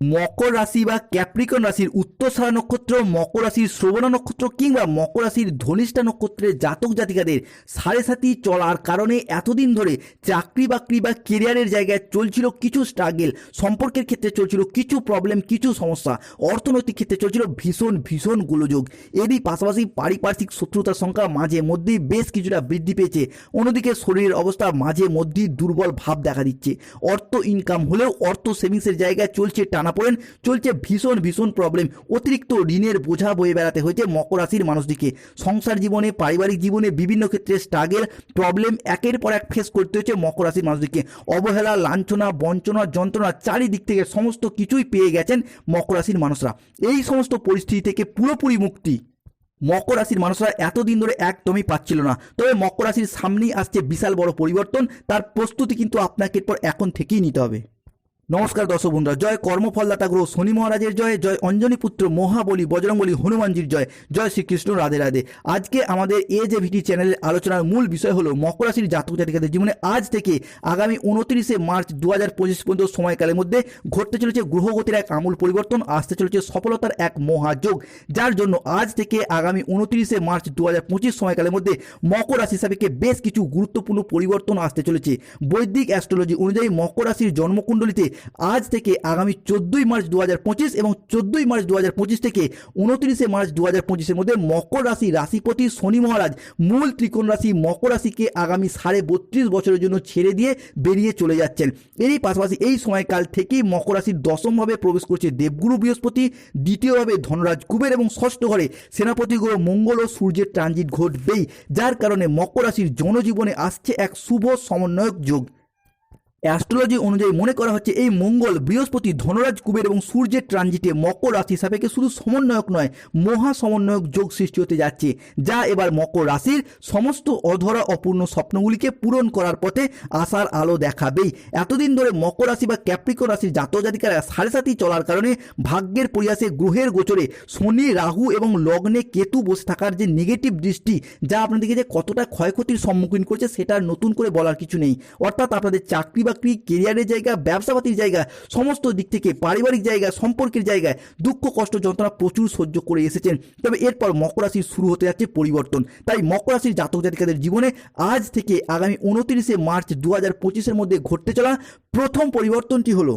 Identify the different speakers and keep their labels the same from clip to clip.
Speaker 1: মকর রাশি বা ক্যাপ্রিকন রাশির উত্তরসারা নক্ষত্র, মকর রাশির শ্রবণা নক্ষত্র কিংবা মকর রাশির ধনিষ্ঠা নক্ষত্রের জাতক জাতিকাদের সাড়ে সাতি চলার কারণে এতদিন ধরে চাকরি বাকরি বা কেরিয়ারের জায়গায় চলছিল কিছু স্ট্রাগেল সম্পর্কের ক্ষেত্রে চলছিল কিছু প্রবলেম কিছু সমস্যা, অর্থনৈতিক ক্ষেত্রে চলছিল ভীষণ ভীষণ গোলযোগ। এরই পাশাপাশি পারিপার্শ্বিক শত্রুতার সংখ্যা মাঝে মধ্যেই বেশ কিছুটা বৃদ্ধি পেয়েছে। অন্যদিকে শরীরের অবস্থা মাঝে মধ্যেই দুর্বল ভাব দেখা দিচ্ছে। অর্থ ইনকাম হলেও অর্থ সেভিংসের জায়গায় চলছে টানাপোড়েন চলছে ভীষণ ভীষণ প্রবলেম অতিরিক্ত ঋণের বোঝা বয়ে বেড়াতে হয়েছে মকর রাশির মানুষদিকে সংসার জীবনে, পারিবারিক জীবনে বিভিন্ন ক্ষেত্রে স্ট্রাগেল প্রবলেম একের পর এক ফেস করতে হচ্ছে মকর রাশির মানুষদিকে অবহেলা, লাঞ্ছনা, বঞ্চনা, যন্ত্রণা চারিদিক থেকে সমস্ত কিছুই পেয়ে গেছেন মকর রাশির মানুষরা। এই সমস্ত পরিস্থিতি থেকে পুরোপুরি মুক্তি মকর রাশির মানুষরা এতদিন ধরে একদমই পাচ্ছিল না। তবে মকর রাশির সামনেই আসছে বিশাল বড় পরিবর্তন, তার প্রস্তুতি কিন্তু আপনাকে এরপর এখন থেকেই নিতে হবে। নমস্কার দর্শক বন্ধুরা, জয় কর্মফলদাতা গ্রহ শনি মহারাজের জয় জয় অঞ্জনী পুত্র মহাবলী বজরংবলী হনুমানজির জয় জয় শ্রীকৃষ্ণ রাধে রাধে। আজকে আমাদের এ যে ভিটি চ্যানেলের আলোচনার মূল বিষয় হলো মকর রাশির জাতক জাতিকাদের জীবনে আজ থেকে আগামী উনত্রিশে মার্চ দু হাজার পঁচিশ পর্যন্ত সময়কালের মধ্যে ঘটতে চলেছে গ্রহগতির এক আমূল পরিবর্তন, আসতে চলেছে সফলতার এক মহাযোগ, যার জন্য আজ থেকে আগামী উনত্রিশে মার্চ দু হাজার পঁচিশ সময়কালের মধ্যে মকর রাশি সাপেক্ষে বেশ কিছু গুরুত্বপূর্ণ পরিবর্তন আসতে চলেছে। বৈদিক অ্যাস্ট্রোলজি অনুযায়ী মকর রাশির জন্মকুণ্ডলিতে আজ থেকে আগামী চোদ্দোই মার্চ দু হাজার পঁচিশ এবং চোদ্দোই মার্চ দু হাজার পঁচিশ থেকে উনত্রিশে মার্চ দু হাজার পঁচিশের মধ্যে মকর রাশি রাশিপতি শনি মহারাজ মূল ত্রিকোণ রাশি মকর রাশিকে আগামী সাড়ে বত্রিশ বছরের জন্য ছেড়ে দিয়ে বেরিয়ে চলে যাচ্ছেন। এরই পাশাপাশি এই সময়কাল থেকেই মকর রাশির দশমভাবে প্রবেশ করছে দেবগুরু বৃহস্পতি, দ্বিতীয়ভাবে ধনরাজ কুবের এবং ষষ্ঠ ঘরে সেনাপতি গ্রহ মঙ্গল ও সূর্যের ট্রানজিট ঘটবেই, যার কারণে মকর রাশির জনজীবনে আসছে এক শুভ সমন্বয়ক যোগ। অ্যাস্ট্রোলজি অনুযায়ী মনে করা হচ্ছে এই মঙ্গল বৃহস্পতি ধনরাজ কুবের এবং সূর্যের ট্রানজিটে মকর রাশি সাপেক্ষে শুধু সমন্বয়ক নয়, মহা সমন্বয়ক যোগ সৃষ্টি হতে যাচ্ছে, যা এবার মকর রাশির সমস্ত অধরা অপূর্ণ স্বপ্নগুলিকে পূরণ করার পথে আশার আলো দেখাবেই। এতদিন ধরে মকর রাশি বা ক্যাপ্রিকো রাশির জাতক জাতিকারা সাড়ে সাথী চলার কারণে ভাগ্যের পরিয়াসে গ্রহের গোচরে শনি, রাহু এবং লগ্নে কেতু বসে থাকার যে নেগেটিভ দৃষ্টি, যা আপনাদেরকে যে কতটা ক্ষয়ক্ষতির সম্মুখীন করছে সেটা নতুন করে বলার কিছু নেই। অর্থাৎ আপনাদের চাকরি বাকরি কেরিয়ারের জায়গা, ব্যবসাপাতির জায়গা, সমস্ত দিক থেকে পারিবারিক জায়গা, সম্পর্কের জায়গায় দুঃখ, কষ্ট, যন্ত্রণা প্রচুর সহ্য করে এসেছেন। তবে এরপর মকর রাশির শুরু হতে যাচ্ছে পরিবর্তন। তাই মকর রাশির জাতক জাতিকাদের জীবনে আজ থেকে আগামী উনত্রিশে মার্চ দু হাজার পঁচিশের মধ্যে ঘটতে চলা প্রথম পরিবর্তনটি হলো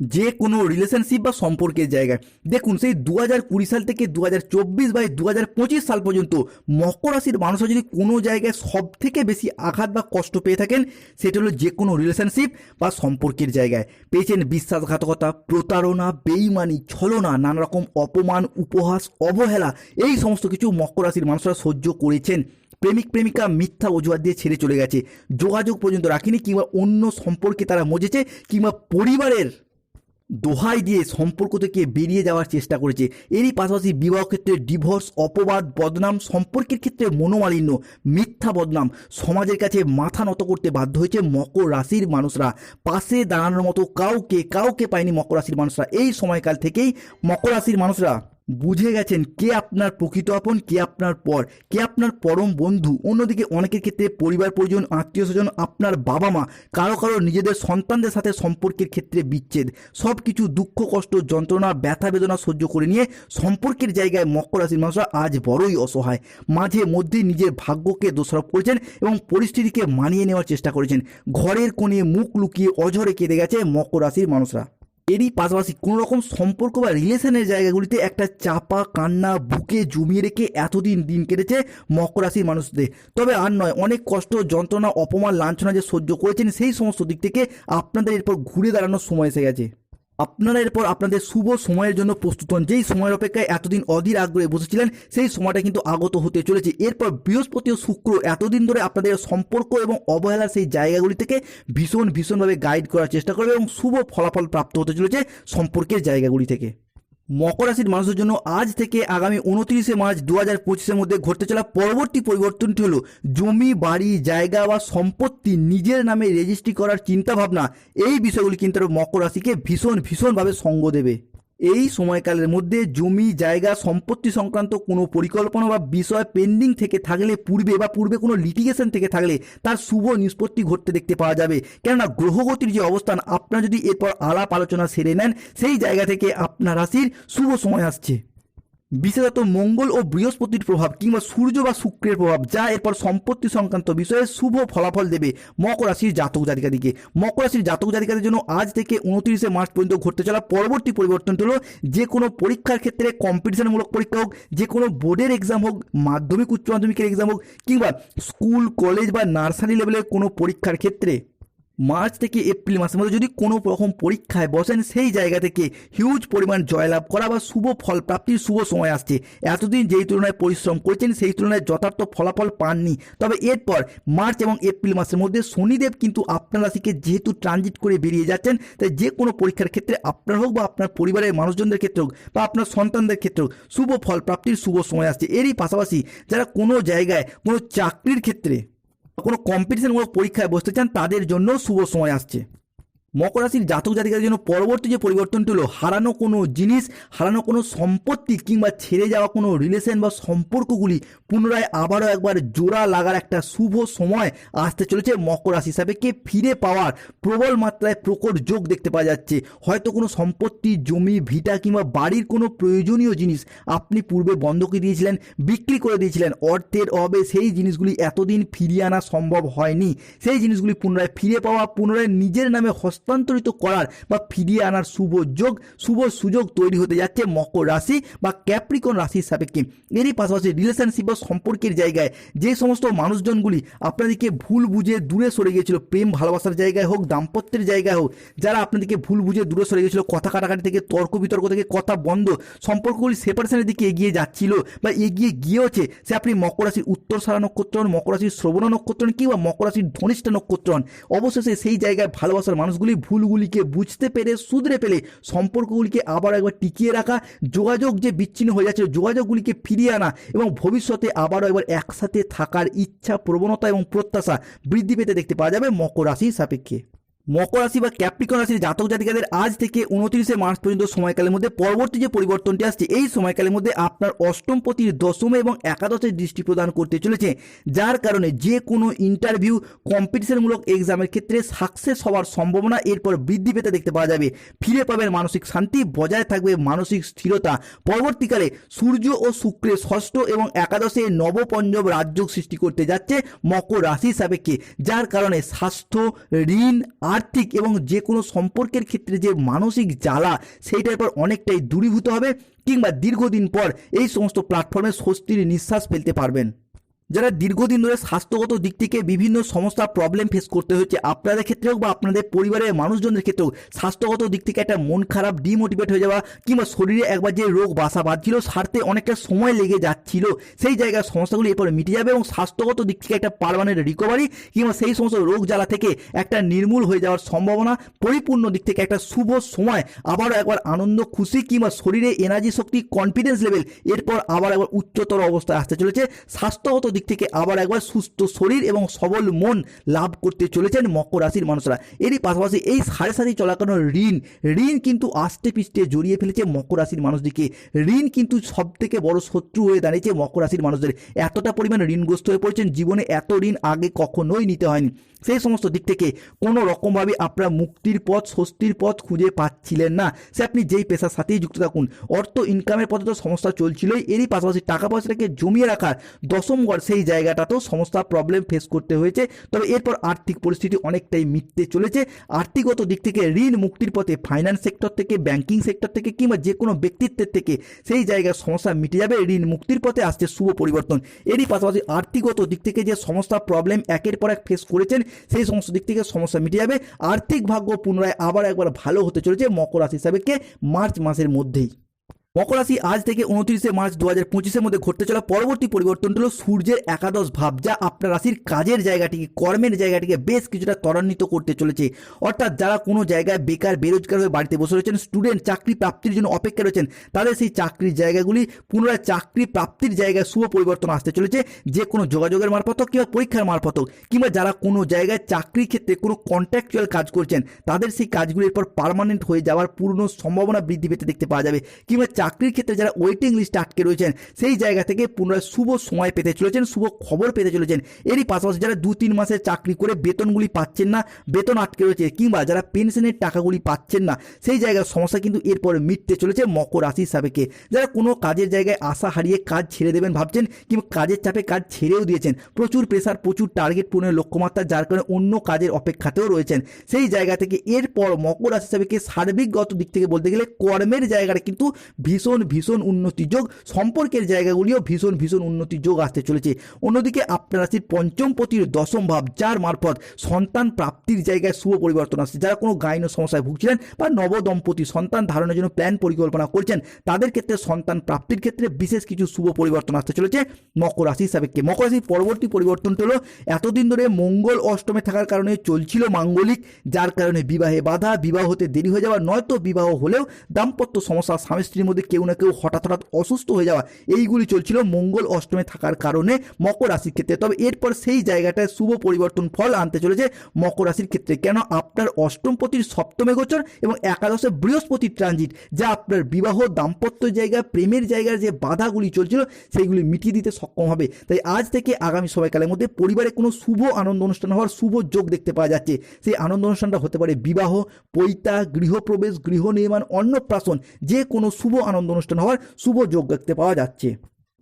Speaker 1: যে কোনো রিলেশনশিপ বা সম্পর্কের জায়গায়। দেখুন, সেই দু হাজার কুড়ি সাল থেকে দু হাজার চব্বিশ বা দু হাজার পঁচিশ সাল পর্যন্ত মকর রাশির মানুষরা যদি কোনো জায়গায় সব থেকে বেশি আঘাত বা কষ্ট পেয়ে থাকেন, সেটা হলো যে কোনো রিলেশনশিপ বা সম্পর্কের জায়গায়। পেয়েছেন বিশ্বাসঘাতকতা, প্রতারণা, বেইমানি, ছলনা নানা রকম অপমান, উপহাস, অবহেলা, এই সমস্ত কিছু মকর রাশির মানুষরা সহ্য করেছেন। প্রেমিক, প্রেমিকা মিথ্যা অজুহাত দিয়ে ছেড়ে চলে গেছে। যোগাযোগ পর্যন্ত রাখেনি, কিংবা অন্য সম্পর্কে তারা মজেছে, কিংবা পরিবারের দোহাই দিয়ে সম্পর্ক থেকে বেরিয়ে যাওয়ার চেষ্টা করেছে। এরই পাশাপাশি বিবাহ ক্ষেত্রে ডিভোর্স অপবাদ, বদনাম সম্পর্কের ক্ষেত্রে মনোমালিন্য, মিথ্যা বদনাম সমাজের কাছে মাথা নত করতে বাধ্য হয়েছে মকর রাশির মানুষরা। পাশে দাঁড়ানোর মতো কাউকে কাউকে পায়নি মকর রাশির মানুষরা। এই সময়কাল থেকেই মকর রাশির মানুষরা বুঝে গেছেন কে আপনার প্রকৃত আপন, কে আপনার পর, কে আপনার পরম বন্ধু। অন্যদিকে অনেকের ক্ষেত্রে পরিবার, পরিজন, আত্মীয় স্বজন, আপনার বাবা মা কারও কারও নিজেদের সন্তানদের সাথে সম্পর্কের ক্ষেত্রে বিচ্ছেদ। সব কিছু দুঃখ, কষ্ট, যন্ত্রণা, ব্যথা, বেদনা সহ্য করে নিয়ে সম্পর্কের জায়গায় মকর রাশির মানুষরা আজ বড়ই অসহায়। মাঝে মধ্যেই নিজের ভাগ্যকে দোষারোপ করেছেন এবং পরিস্থিতিকে মানিয়ে নেওয়ার চেষ্টা করেছেন। ঘরের কোণে মুখ লুকিয়ে অঝরে কেঁদে গেছে মকর রাশির মানুষরা। এরই পাশাপাশি কোনো রকম সম্পর্ক বা রিলেশনের জায়গাগুলিতে একটা চাপা কান্না বুকে জমিয়ে রেখে এতদিন দিন কেটেছে মকর রাশির মানুষদের। তবে আর নয়, অনেক কষ্ট, যন্ত্রণা, অপমান, লাঞ্ছনা যে সহ্য করেছেন সেই সমস্ত দিক থেকে আপনাদের এরপর ঘুরে দাঁড়ানোর সময় এসে গেছে। আপনারা এরপর আপনাদের শুভ সময়ের জন্য প্রস্তুত হন। যেই সময়ের অপেক্ষায় এতদিন অধীর আগ্রহে বসেছিলেন, সেই সময়টা কিন্তু আগত হতে চলেছে। এরপর বৃহস্পতি ও শুক্র এতদিন ধরে আপনাদের সম্পর্ক এবং অবহেলার সেই জায়গাগুলি থেকে ভীষণ ভীষণভাবে গাইড করার চেষ্টা করবে এবং শুভ ফলাফল প্রাপ্ত হতে চলেছে সম্পর্কের জায়গাগুলি থেকে। মকর রাশির মানুষের জন্য আজ থেকে আগামী উনত্রিশে মার্চ দু হাজার পঁচিশের মধ্যে ঘটতে চলা পরবর্তী পরিবর্তনটি হল জমি, বাড়ি, জায়গা বা সম্পত্তি নিজের নামে রেজিস্ট্রি করার চিন্তাভাবনা। এই বিষয়গুলি কিন্তু মকর রাশিকে ভীষণ, ভীষণভাবে সঙ্গ দেবে। এই সময়কালের মধ্যে জমি, জায়গা, সম্পত্তি সংক্রান্ত কোনো পরিকল্পনা বা বিষয় পেন্ডিং থেকে থাকলে, পূর্বে বা পূর্বে কোনো লিটিগেশন থেকে থাকলে তার শুভ নিষ্পত্তি ঘটতে দেখতে পাওয়া যাবে। কেননা গ্রহগতির যে অবস্থান, আপনার যদি এরপর আলাপ আলোচনা সেরে নেন, সেই জায়গা থেকে আপনার রাশির শুভ সময় আসছে। বিশেষত মঙ্গল ও বৃহস্পতির প্রভাব কিংবা সূর্য বা শুক্রের প্রভাব, যা এরপর সম্পত্তি সংক্রান্ত বিষয়ে শুভ ফলাফল দেবে মকর রাশির জাতক জাতিকাদিকে। মকর রাশির জাতক জাতিকাদের জন্য আজ থেকে উনত্রিশে মার্চ পর্যন্ত ঘটতে চলা পরবর্তী পরিবর্তনটি হলো যে কোনো পরীক্ষার ক্ষেত্রে কম্পিটিশনমূলক পরীক্ষা হোক, যে কোনো বোর্ডের এক্সাম হোক, মাধ্যমিক, উচ্চ মাধ্যমিকের এক্সাম হোক কিংবা স্কুল কলেজ বা নার্সারি লেভেলের কোনো পরীক্ষার ক্ষেত্রে। মার্চ থেকে এপ্রিল মাসের মধ্যে যদি কোনো রকম পরীক্ষায় বসেন, সেই জায়গা থেকে হিউজ পরিমাণ জয়লাভ করা বা শুভ ফল প্রাপ্তির শুভ সময় আসছে। এতদিন যেই তুলনায় পরিশ্রম করেছেন, সেই তুলনায় যথার্থ ফলাফল পাননি। তবে এরপর মার্চ এবং এপ্রিল মাসের মধ্যে শনিদেব কিন্তু আপনার রাশিকে যেহেতু ট্রানজিট করে বেরিয়ে যাচ্ছেন, তাই যে কোনো পরীক্ষার ক্ষেত্রে আপনার হোক বা আপনার পরিবারের মানুষজনদের ক্ষেত্রে হোক বা আপনার সন্তানদের ক্ষেত্রে হোক, শুভ ফল প্রাপ্তির শুভ সময় আসছে। এরই পাশাপাশি যারা কোনো জায়গায় কোনো চাকরির ক্ষেত্রে কোনো কম্পিটিশনমূলক পরীক্ষায় বসতে চান তাদের জন্য শুভ সময় আসছে। মকর রাশির জাতক জাতিকাদের জন্য পরবর্তী যে পরিবর্তনটি হলো, হারানো কোনো জিনিস, হারানো কোনো সম্পত্তি কিংবা ছেড়ে যাওয়া কোনো রিলেশন বা সম্পর্কগুলি পুনরায় আবারও একবার জোড়া লাগার একটা শুভ সময় আসতে চলেছে মকর রাশি সাপেক্ষে ফিরে পাওয়ার প্রবল মাত্রায় প্রকট যোগ দেখতে পাওয়া যাচ্ছে। হয়তো কোনো সম্পত্তি, জমি, ভিটা কিংবা বাড়ির কোনো প্রয়োজনীয় জিনিস আপনি পূর্বে বন্ধকে দিয়েছিলেন, বিক্রি করে দিয়েছিলেন, অর্থের অভাবে সেই জিনিসগুলি এতদিন ফিরিয়ে আনা সম্ভব হয়নি। সেই জিনিসগুলি পুনরায় ফিরে পাওয়া, পুনরায় নিজের নামে হস্তান্তরিত করার বা ফিরিয়ে আনার শুভ যোগ শুভ সুযোগ তৈরি হতে যাচ্ছে মকর রাশি বা ক্যাপ্রিকন রাশির সাপেক্ষে এরই পাশাপাশি রিলেশনশিপ বা সম্পর্কের জায়গায় যে সমস্ত মানুষজনগুলি আপনাদেরকে ভুল বুঝে দূরে সরে গিয়েছিল প্রেম ভালোবাসার জায়গায় হোক দাম্পত্যের জায়গায় হোক যারা আপনাদেরকে ভুল বুঝে দূরে সরে গিয়েছিল কথা কাটাকাটি থেকে তর্ক বিতর্ক থেকে কথা বন্ধ সম্পর্কগুলি সেপারেশনের দিকে এগিয়ে যাচ্ছিল বা এগিয়ে গিয়েওছে সে আপনি মকর রাশির উত্তর সারা নক্ষত্র হন, মকর রাশির শ্রবণ নক্ষত্র হন, কিংবা মকর রাশির ধনিষ্ঠা নক্ষত্র হন। অবশেষে সেই জায়গায় ভালোবাসার মানুষগুলি ভুলগুলিকে বুঝতে পেরে, শুধরে পেলে সম্পর্কগুলিকে আবার একবার টিকিয়ে রাখা, যোগাযোগ যে বিচ্ছিন্ন হয়ে যাচ্ছে, যোগাযোগগুলিকে ফিরিয়ে আনা এবং ভবিষ্যতে আবারও একবার একসাথে থাকার ইচ্ছা, প্রবণতা এবং প্রত্যাশা বৃদ্ধি পেতে দেখতে পাওয়া যাবে মকর রাশির সাপেক্ষে। মকর রাশি বা ক্যাপ্রিকন রাশির জাতক জাতিকাদের আজ থেকে উনত্রিশে মার্চ পর্যন্ত সময়কালের মধ্যে পরবর্তী যে পরিবর্তনটি আসছে, এই সময়কালের মধ্যে আপনার অষ্টম পতির দশম এবং একাদশের দৃষ্টি প্রদান করতে চলেছে, যার কারণে যে কোনো ইন্টারভিউ কম্পিটিশনমূলক এক্সামের ক্ষেত্রে সাকসেস হওয়ার সম্ভাবনা এরপর বৃদ্ধি পেতে দেখতে পাওয়া যাবে। ফিরে পাবেন মানসিক শান্তি, বজায় থাকবে মানসিক স্থিরতা। পরবর্তীকালে সূর্য ও শুক্রের ষষ্ঠ এবং একাদশে নবপঞ্জব রাজ্য সৃষ্টি করতে যাচ্ছে মকর রাশির সাপেক্ষে, যার কারণে স্বাস্থ্য, ঋণ আর্থিক এবং যে কোনো সম্পর্কের ক্ষেত্রে যে মানসিক জ্বালা, সেইটার পর অনেকটাই দূরীভূত হবে কিংবা দীর্ঘদিন পর এই সমস্ত প্ল্যাটফর্মে স্বস্তির নিঃশ্বাস ফেলতে পারবেন। যারা দীর্ঘদিন ধরে স্বাস্থ্যগত দিক থেকে বিভিন্ন সমস্যা প্রবলেম ফেস করতে হচ্ছে, আপনাদের ক্ষেত্রে হোক বা আপনাদের পরিবারের মানুষজনদের ক্ষেত্রেও স্বাস্থ্যগত দিক থেকে একটা মন খারাপ ডিমোটিভেট হয়ে যাওয়া কিংবা শরীরে একবার যে রোগ বাসা বাঁধছিল, সারতে অনেকটা সময় লেগে যাচ্ছিল, সেই জায়গার সমস্যাগুলি এরপরে মিটে যাবে এবং স্বাস্থ্যগত দিক থেকে একটা পারমানেন্ট রিকভারি কিংবা সেই সমস্ত রোগ জ্বালা থেকে একটা নির্মূল হয়ে যাওয়ার সম্ভাবনা, পরিপূর্ণ দিক থেকে একটা শুভ সময়, আবারও একবার আনন্দ, খুশি কিংবা শরীরে এনার্জি শক্তি কনফিডেন্স লেভেল এরপর আবার একবার উচ্চতর অবস্থায় আসতে চলেছে। স্বাস্থ্যগত দিক থেকে আবার একবার সুস্থ শরীর এবং সবল মন লাভ করতে চলেছেন মকর রাশির মানুষরা। এরই পাশাপাশি এই সাড়ে সাথে চলাকানো ঋণ ঋণ কিন্তু আস্তে পিষ্টে জড়িয়ে ফেলেছে মকর রাশির মানুষদিকে। ঋণ কিন্তু সব থেকে বড় শত্রু হয়ে দাঁড়িয়েছে মকর রাশির মানুষদের। এতটা পরিমাণ ঋণগ্রস্ত হয়ে পড়েছেন, জীবনে এত ঋণ আগে কখনোই নিতে হয়নি। সেই সমস্ত দিক থেকে কোনো রকমভাবে আপনারা মুক্তির পথ, স্বস্তির পথ খুঁজে পাচ্ছিলেন না। সে আপনি যেই পেশার সাথেই যুক্ত থাকুন, অর্থ ইনকামের পথে তো সমস্যা চলছিলই। এরই পাশাপাশি টাকা পয়সাটাকে জমিয়ে রাখার দশম ঘর সেই জায়গাটাতেও সমস্যা প্রবলেম ফেস করতে হয়েছে। তবে এরপর আর্থিক পরিস্থিতি অনেকটাই মিটতে চলেছে। আর্থিকগত দিক থেকে ঋণ মুক্তির পথে ফাইন্যান্স সেক্টর থেকে ব্যাংকিং সেক্টর থেকে কিংবা যে কোনো ব্যক্তিত্বের থেকে সেই জায়গার সমস্যা মিটে যাবে। ঋণ মুক্তির পথে আসছে শুভ পরিবর্তন। এরই পাশাপাশি আর্থিকগত দিক থেকে যে সমস্যা প্রবলেম একের পর এক ফেস করেছেন, সেই সমস্ত দিক থেকে সমস্যা মিটে যাবে। আর্থিক ভাগ্য পুনরায় আবার একবার ভালো হতে চলেছে মকর রাশি হিসাবে মার্চ মাসের মধ্যেই। মকর রাশি আজ থেকে উনত্রিশে মার্চ দু হাজার পঁচিশের মধ্যে ঘটতে চলা পরবর্তী পরিবর্তন হলো সূর্যের একাদশ ভাব, যা আপনার রাশির কাজের জায়গাটিকে, কর্মের জায়গাটিকে বেশ কিছুটা ত্বরান্বিত করতে চলেছে। অর্থাৎ যারা কোনো জায়গায় বেকার, বেরোজগার হয়ে বাড়িতে বসে রয়েছেন স্টুডেন্ট চাকরি প্রাপ্তির জন্য অপেক্ষা রয়েছেন, তাদের সেই চাকরির জায়গাগুলি পুনরায় চাকরি প্রাপ্তির জায়গায় শুভ পরিবর্তন আসতে চলেছে। যে কোনো যোগাযোগের মারফত কিংবা পরীক্ষার মারফত কিংবা যারা কোনো জায়গায় চাকরির ক্ষেত্রে কোনো কন্ট্রাকচুয়াল কাজ করছেন, তাদের সেই কাজগুলির পর পার্মানেন্ট হয়ে যাওয়ার পূর্ণ সম্ভাবনা বৃদ্ধি পেতে দেখতে পাওয়া যাবে। কিংবা চাকরির ক্ষেত্রে যারা ওয়েটিং লিস্টে আটকে রয়েছেন, সেই জায়গা থেকে পুনরায় শুভ সময় পেতে চলেছেন, শুভ খবর পেতে চলেছেন। এরই পাশাপাশি যারা দু তিন মাসের চাকরি করে বেতনগুলি পাচ্ছেন না, বেতন আটকে রয়েছে, কিংবা যারা পেনশনের টাকাগুলি পাচ্ছেন না, সেই জায়গার সমস্যা কিন্তু এরপরে মিটতে চলেছে মকর রাশির সাবেকে যারা কোনো কাজের জায়গায় আশা হারিয়ে কাজ ছেড়ে দেবেন ভাবছেন, কিংবা কাজের চাপে কাজ ছেড়েও দিয়েছেন, প্রচুর প্রেসার প্রচুর টার্গেট পূরণের লক্ষ্যমাত্রা, যার কারণে অন্য কাজের অপেক্ষাতেও রয়েছেন। সেই জায়গা থেকে এরপর মকর রাশি সাবেকে সার্বিকগত দিক থেকে বলতে গেলে কর্মের জায়গাটা কিন্তু ভীষণ ভীষণ উন্নতি যোগ। সম্পর্কের জায়গাগুলিও ভীষণ ভীষণ উন্নতি যোগ আসতে চলেছে। অন্যদিকে আপনার রাশির পঞ্চম পতির দশম ভাব, যার মারফত সন্তান প্রাপ্তির জায়গায় শুভ পরিবর্তন আসছে। যারা কোনো গাইন সমস্যায় ভুগছিলেন বা নবদম্পতি সন্তান ধারণের জন্য প্ল্যান পরিকল্পনা করছেন, তাদের ক্ষেত্রে সন্তান প্রাপ্তির ক্ষেত্রে বিশেষ কিছু শুভ পরিবর্তন আসতে চলেছে। মকর রাশি সাবেককে মকর রাশির পরবর্তী পরিবর্তনটা হলো, এতদিন ধরে মঙ্গল অষ্টমে থাকার কারণে চলছিল মাঙ্গলিক, যার কারণে বিবাহে বাধা, বিবাহ হতে দেরি হয়ে যাওয়া, নয়তো বিবাহ হলেও দাম্পত্য সমস্যা স্বামী স্ত্রীর মধ্যে কেউ না কেউ হঠাৎ হঠাৎ অসুস্থ হয়ে যাওয়া, এইগুলি চলছিল মঙ্গল অষ্টমে থাকার কারণে মকর রাশির ক্ষেত্রে। তবে এরপর সেই জায়গাটায় শুভ পরিবর্তন ফল আনতে চলেছে মকর রাশির ক্ষেত্রে। কেন? আপনার অষ্টমপতির সপ্তমে গোচর এবং একাদশে বৃহস্পতির ট্রানজিট, যা আপনার বিবাহ, দাম্পত্য জায়গা, প্রেমের জায়গার যে বাধাগুলি চলছিল, সেইগুলি মিটিয়ে দিতে সক্ষম হবে। তাই আজ থেকে আগামী সময়কালের মধ্যে পরিবারে কোনো শুভ আনন্দ অনুষ্ঠান হওয়ার শুভ যোগ দেখতে পাওয়া যাচ্ছে। সেই আনন্দ অনুষ্ঠানটা হতে পারে বিবাহ, পৈতা, গৃহপ্রবেশ, গৃহ নির্মাণ, অন্নপ্রাশন, যে কোনো শুভ আনন্দ অনুষ্ঠান হওয়ার শুভ যোগ দেখতে পাওয়া যাচ্ছে।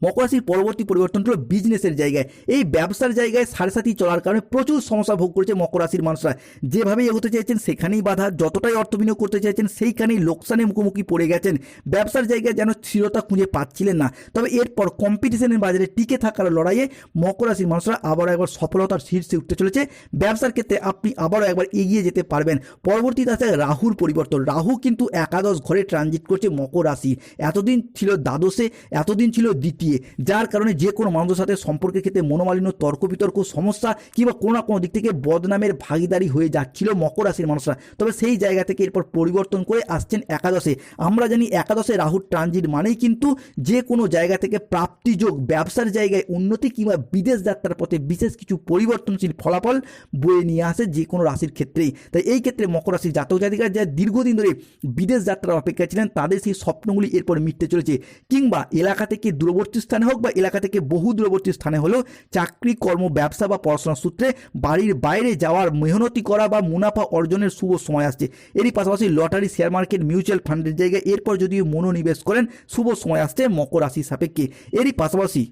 Speaker 1: মকর রাশির পরবর্তী পরিবর্তন হলো বিজনেসের জায়গায়। এই ব্যবসার জায়গায় সাড়ে সাথী চলার কারণে প্রচুর সমস্যা ভোগ করেছে মকর রাশির মানুষরা। যেভাবেই এগোতে চাইছেন সেখানেই বাধা, যতটাই অর্থ বিনিয়োগ করতে চাইছেন সেইখানেই লোকসানে মুখোমুখি পড়ে গেছেন। ব্যবসার জায়গায় যেন স্থিরতা খুঁজে পাচ্ছিলেন না। তবে এরপর কম্পিটিশনের বাজারে টিকে থাকার লড়াইয়ে মকর রাশির মানুষরা আবারও একবার সফলতার শীর্ষে উঠতে চলেছে। ব্যবসার ক্ষেত্রে আপনি আবারও একবার এগিয়ে যেতে পারবেন। পরবর্তীতে আছে রাহুর পরিবর্তন। রাহু কিন্তু একাদশ ঘরে ট্রানজিট করছে মকর রাশি এতদিন ছিল দ্বাদশে, এতদিন ছিল দ্বিতীয়। যার কারণে যে কোনো মানুষের সাথে সম্পর্কের ক্ষেত্রে মনোমালিন্য, তর্ক বিতর্ক, সমস্যা কিংবা কোনো না কোনো দিক থেকে বদনামের ভাগিদারি হয়ে যাচ্ছিল মকর রাশির মানুষরা। তবে সেই জায়গা থেকে এরপর পরিবর্তন করে আসছেন একাদশে। আমরা জানি একাদশে রাহুর ট্রানজিট মানেই কিন্তু যে কোনো জায়গা থেকে প্রাপ্তিযোগ, ব্যবসার জায়গায় উন্নতি কিংবা বিদেশ যাত্রার পথে বিশেষ কিছু পরিবর্তনশীল ফলাফল বয়ে নিয়ে আসে যে কোনো রাশির ক্ষেত্রেই। তাই এই ক্ষেত্রে মকর রাশির জাতক জাতিকা যা দীর্ঘদিন ধরে বিদেশ যাত্রার অপেক্ষায় ছিলেন, তাদের সেই স্বপ্নগুলি এরপর মিটতে চলেছে। কিংবা এলাকা থেকে দূরবর্তী স্থানে হোক বা এলাকা থেকে বহু দূরবর্তী স্থানে হলেও চাকরি, কর্ম, ব্যবসা বা পড়াশোনার সূত্রে বাড়ির বাইরে যাওয়ার মেহনতি করা বা মুনাফা অর্জনের শুভ সময় আসছে। এরই পাশাপাশি লটারি শেয়ার মার্কেট মিউচুয়াল ফান্ডের জায়গায় এরপর যদি মনোনিবেশ করেন, শুভ সময় আসছে মকর রাশি সাপেক্ষে। এরই পাশাপাশি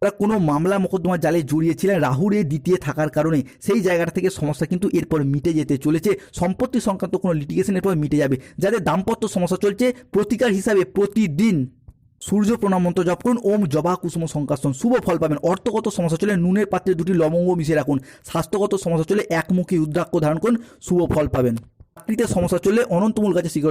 Speaker 1: তারা কোনো মামলা মোকদ্দমা জালে জড়িয়েছিলেন রাহুর এই দ্বিতীয় থাকার কারণে। সেই জায়গাটা থেকে সমস্যা কিন্তু এরপর মিটে যেতে চলেছে। সম্পত্তি সংক্রান্ত কোনো লিটিগেশনের পর মিটে যাবে, যাদের দাম্পত্য সমস্যা চলছে, প্রতিকার হিসাবে প্রতিদিন সূর্য প্রণাম মন্ত্র জপ করুন। ওম জবা কুসুম সংকাশন। শুভ ফল পাবেন। অর্থগত সমস্যা চলে নুনের পাত্রে দুটি লবঙ্গ মিশিয়ে রাখুন। স্বাস্থ্যগত সমস্যা চলে একমুখী রুদ্রাক্ষ ধারণ করুন। শুভ ফল পাবেন। চাকরিতে সমস্যা চলে অনন্তমূল গাছে শীঘ্র